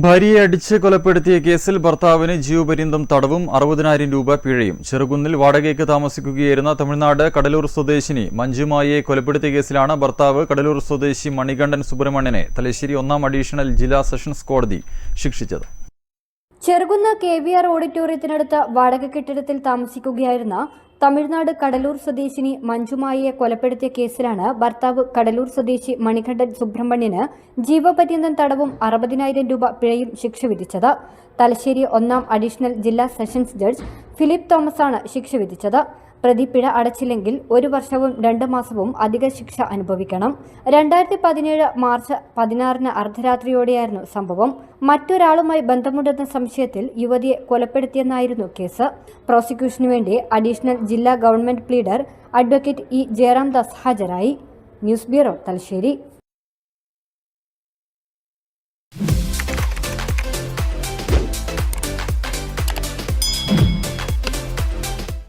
ഭാര്യയെ അടിച്ച് കൊലപ്പെടുത്തിയ കേസിൽ ഭർത്താവിന് ജീവപര്യന്തം തടവും അറുപതിനായിരം രൂപ പിഴയും. ചെറുകുന്നിൽ വാടകയ്ക്ക് താമസിക്കുകയായിരുന്ന തമിഴ്നാട് കടലൂർ സ്വദേശിനി മഞ്ജുമായെ കൊലപ്പെടുത്തിയ കേസിലാണ് ഭർത്താവ് കടലൂർ സ്വദേശി മണികണ്ഠൻ സുബ്രഹ്മണ്യനെ തലശ്ശേരി ഒന്നാം അഡീഷണൽ ജില്ലാ സെഷൻസ് കോടതി ശിക്ഷിച്ചത്. ചെറുകുന്ന് കെ വി ആർ ഓഡിറ്റോറിയത്തിനടുത്ത് വാടക കെട്ടിടത്തിൽ താമസിക്കുകയായിരുന്ന തമിഴ്നാട് കടലൂർ സ്വദേശിനി മഞ്ജുമായിയെ കൊലപ്പെടുത്തിയ കേസിലാണ് ഭർത്താവ് കടലൂർ സ്വദേശി മണികണ്ഠൻ സുബ്രഹ്മണ്യന് ജീവപര്യന്തം തടവും അറുപതിനായിരം രൂപ പിഴയും ശിക്ഷ വിധിച്ചത്. തലശ്ശേരി ഒന്നാം അഡീഷണൽ ജില്ലാ സെഷൻസ് ജഡ്ജ് ഫിലിപ്പ് തോമസാണ് ശിക്ഷ വിധിച്ചത്. പ്രതി പിഴ അടച്ചില്ലെങ്കിൽ ഒരു വർഷവും രണ്ട് മാസവും അധിക ശിക്ഷ അനുഭവിക്കണം. രണ്ടായിരത്തി പതിനേഴ് മാർച്ച് പതിനാറിന് അർദ്ധരാത്രിയോടെയായിരുന്നു സംഭവം. മറ്റൊരാളുമായി ബന്ധമുണ്ടെന്ന സംശയത്തിൽ യുവതിയെ കൊലപ്പെടുത്തിയെന്നായിരുന്നു കേസ്. പ്രോസിക്യൂഷനു വേണ്ടി അഡീഷണൽ ജില്ലാ government pleader advocate E Jayaramdas ഹാജരായി. News bureau Thalassery.